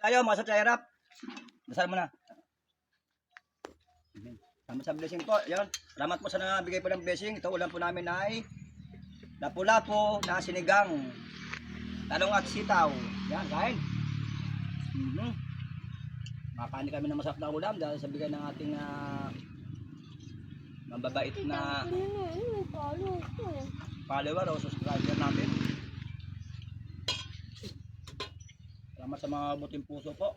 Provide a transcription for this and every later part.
Tayo mga sapsayarap. Dasal mo na. Salamat sa blessing po. Yan. Salamat po sa nabigay po ng blessing. Ito ulam po namin ay lapu-lapu na sinigang. Talong at sitaw. Yan, kain. Mhm. Makakain kami ng masarap na ulam dahil sa bigay ng ating ah, mababait na follower o subscriber natin. Salamat sa mga buting puso po.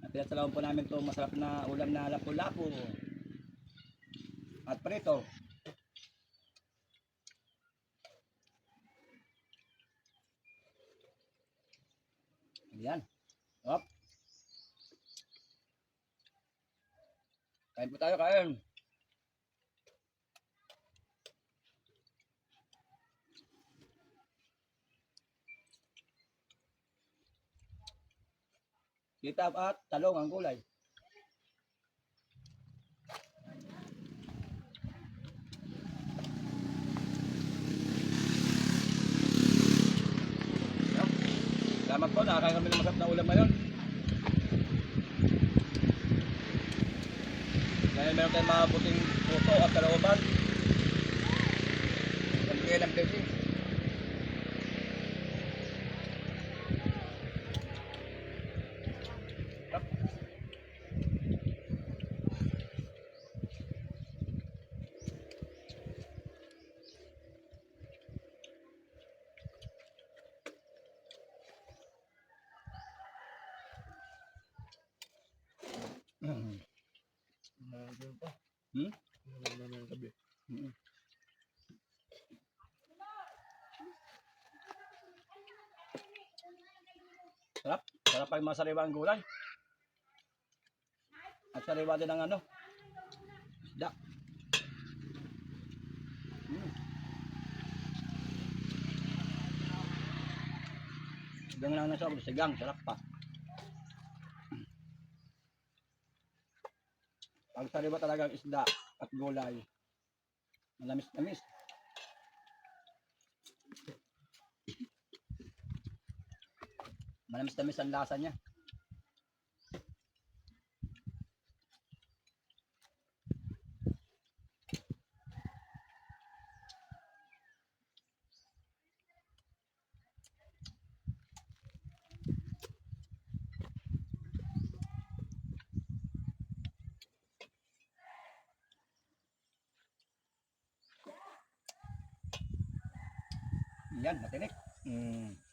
Napinasalam po namin to masarap na ulam na lapu-lapu. At prito. Ayan. Hop. Kain po tayo, kain. Sitap at talong ang gulay. Salamat po, nakakain kami ng masarap na ulam ngayon. Dahil meron tayong mabuting puso at kalooban. Nagbigay ng blessing. Hmm? Mm. Sarap. Sarap pa yung mga sariwa ang gulay. At sariwa din ang ano. Isda. Mm. Sigang lang na sarap. Sigang. Sarap pa. Pag sariwa talagang isda at gulay. Malamis-lamis. Malamis-lamis ang lasa niya. Yan, matinik. Mm.